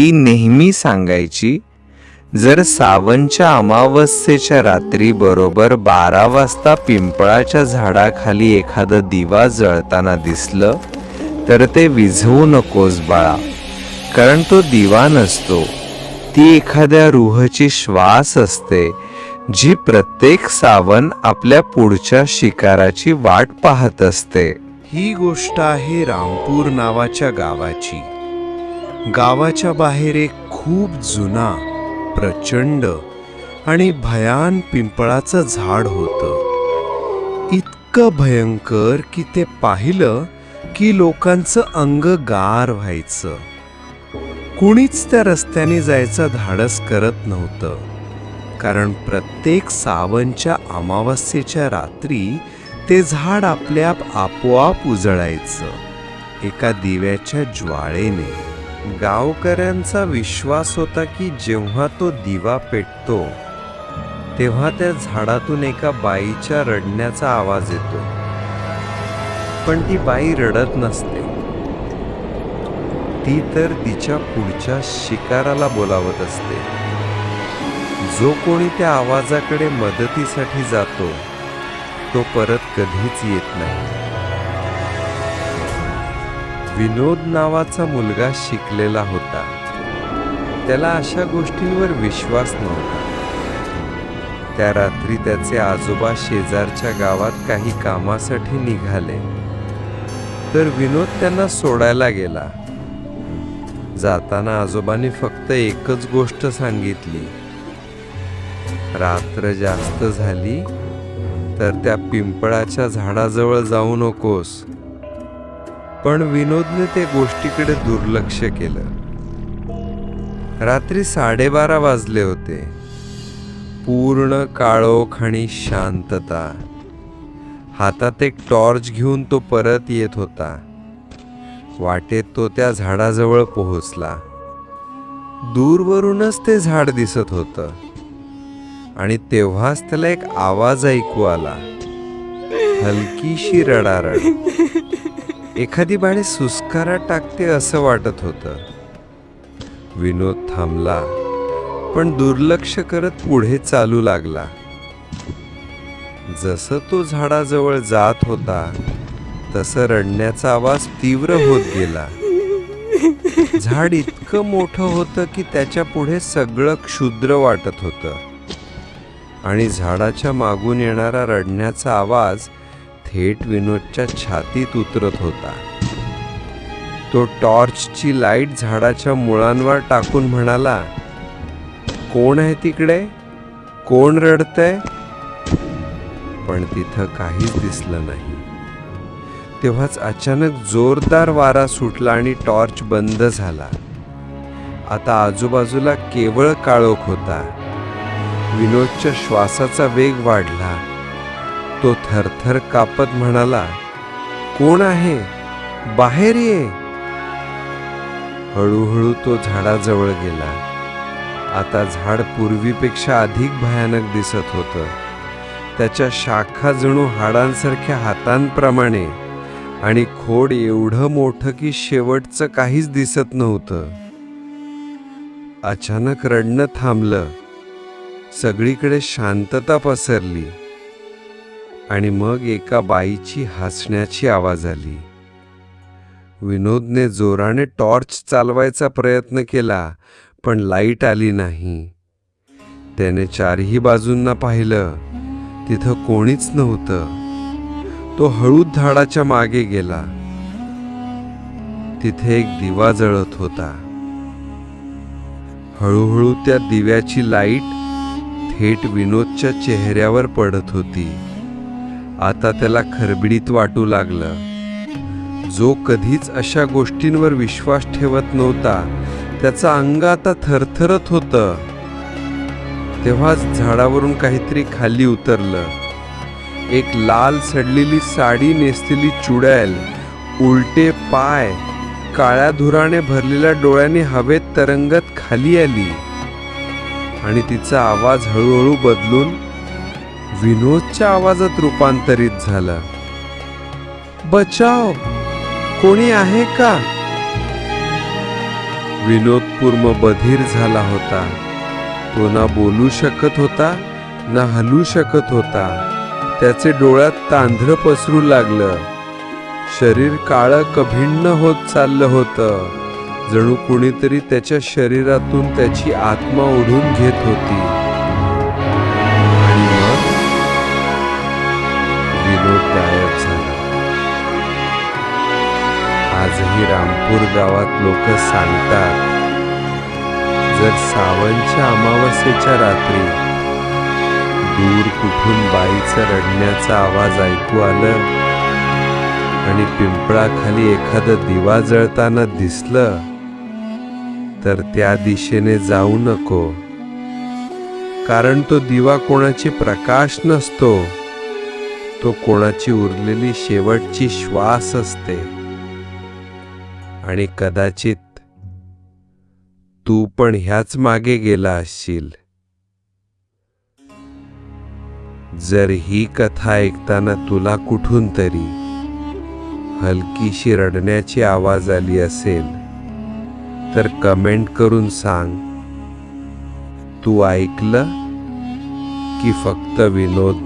ती नेहमी सांगायची जर सावनच्या अमावस्येच्या रात्री बरोबर बारा वाजता पिंपळाच्या झाडाखाली एखादं दिवा जळताना दिसलं तर ते विझवू नकोस बाळा कारण तो दिवा नसतो. ती एखाद्या रूहची श्वास असते जी प्रत्येक सावन आपल्या पुढच्या शिकाराची वाट पाहत असते. ही गोष्ट आहे रामपूर नावाच्या गावाची. गावाच्या बाहेर एक खूप जुना प्रचंड आणि भयान पिंपळाचं झाड होतं. इतकं भयंकर की ते पाहिलं की लोकांचं अंग गार व्हायचं. कुणीच त्या रस्त्याने जायचं धाडस करत नव्हतं. कारण प्रत्येक सावनच्या अमावस्येच्या रात्री ते झाड आपल्या आपोआप उजळायचं एका दिव्याच्या ज्वाळेने. गावकऱ्यांचा विश्वास होता की जेव्हा तो दिवा पेटतो तेव्हा त्या झाडातून एका बाईच्या रडण्याचा आवाज येतो. पण ती बाई रडत नसते. ती तर तिच्या पुढच्या शिकाराला बोलावत असते. जो कोणी त्या आवाजाकडे मदतीसाठी जातो तो परत कधीच येत नाही. विनोद नावाचा मुलगा शिकलेला होता. त्याला अशा गोष्टींवर विश्वास नव्हता. त्या रात्री त्याचे आजोबा शेजारच्या गावात काही कामासाठी निघाले. तर विनोद त्यांना सोडायला गेला. जाताना आजोबांनी फक्त एकच गोष्ट सांगितली. रात्र जास्त झाली तर त्या पिंपळाच्या झाडाजवळ जाऊ नकोस. पण विनोदने ते गोष्टीकडे दुर्लक्ष केलं. रात्री साडेबारा वाजले होते. पूर्ण काळोख आणि शांतता. हातात एक टॉर्च घेऊन तो परत येत होता. वाटेत तो त्या झाडाजवळ पोहोचला. दूरवरूनच ते झाड दिसत होतं. आणि तेव्हाच त्याला एक आवाज ऐकू आला. हलकीशी रडारड. एखादी बाळी सुस्कारा टाकते असं वाटत होतं. विनोद थांबला पण दुर्लक्ष करत पुढे चालू लागला. जसं तो झाडाजवळ जात होता तसं रडण्याचा आवाज तीव्र होत गेला. झाड इतकं मोठं होतं की त्याच्या पुढे सगळं क्षुद्र वाटत होतं. आणि झाडाच्या मागून येणारा रडण्याचा आवाज थेट विनोदच्या छातीत उतरत होता. तो टॉर्चची लाइट झाडाच्या मुळांवर टाकून म्हणाला कोण आहे तिकडे? कोण रडतंय? पण तिथं काहीच दिसलं नाही. तेव्हाच अचानक जोरदार वारा सुटला आणि टॉर्च बंद झाला. आता आजूबाजूला केवळ काळोख होता. विनोदच्या श्वासाचा वेग वाढला. तो थरथर कापत म्हणाला कोण आहे? बाहेर ये. हळूहळू तो झाडाजवळ गेला. आता झाड पूर्वीपेक्षा अधिक भयानक दिसत होतं. त्याच्या शाखा जणू हाडांसारख्या हातांप्रमाणे आणि खोड एवढं मोठं की शेवटचं काहीच दिसत नव्हतं. अचानक रडणं थांबलं. सगळीकडे शांतता पसरली. आणि मग एका बाईची हसण्याची आवाज आली. विनोदने जोराने टॉर्च चालवायचा प्रयत्न केला पण लाइट आली नाही. त्याने चारही बाजूंना पाहिलं. तिथं कोणीच नव्हतं. तो हळू झाडाच्या मागे गेला. तिथे एक दिवा जळत होता. हळूहळू त्या दिव्याची लाइट थेट विनोदच्या चेहऱ्यावर पडत होती. आता त्याला खरबिडीत वाटू लागलं. जो कधीच अशा गोष्टींवर विश्वास ठेवत नव्हता त्याचं अंग आता थरथरत होतं. तेव्हाच झाडावरून काहीतरी खाली उतरलं. एक लाल सडलेली साडी नेसलेली चुडॅल उलटे पाय काळ्या धुराने भरलेल्या डोळ्याने हवेत तरंगत खाली आली. आणि तिचा आवाज हळूहळू बदलून विनोदच्या आवाजात रूपांतरित झाला. बचाव कोणी आहे का? विनोद पूर्ण बधीर झाला होता. तो ना बोलू शकत होता ना हलू शकत होता. त्याचे डोळ्यात तांधळ पसरू लागलं. शरीर काळं कभिन्न होत चाललं होतं. जणू कुणीतरी त्याच्या शरीरातून त्याची आत्मा ओढून घेत होती. विनोद गायब झाला. आजही रामपूर गावात लोक सांगतात जर सावनच्या अमावस्येच्या रात्री दूर कुठून बाईचं रडण्याचा आवाज ऐकू आलं आणि पिंपळाखाली एखादं दिवा जळताना दिसलं तर त्या दिशेने जाऊ नको. कारण तो दिवा कोणाची प्रकाश नसतो. तो कोणाची उरलेली शेवटची श्वास असते. आणि कदाचित तू पण ह्याच मागे गेला असशील. जर ही कथा ऐकताना तुला कुठून तरी हलकीशी रडण्याची आवाज आली असेल तर कमेंट करून सांग. तू ऐकलं की फक्त विनोद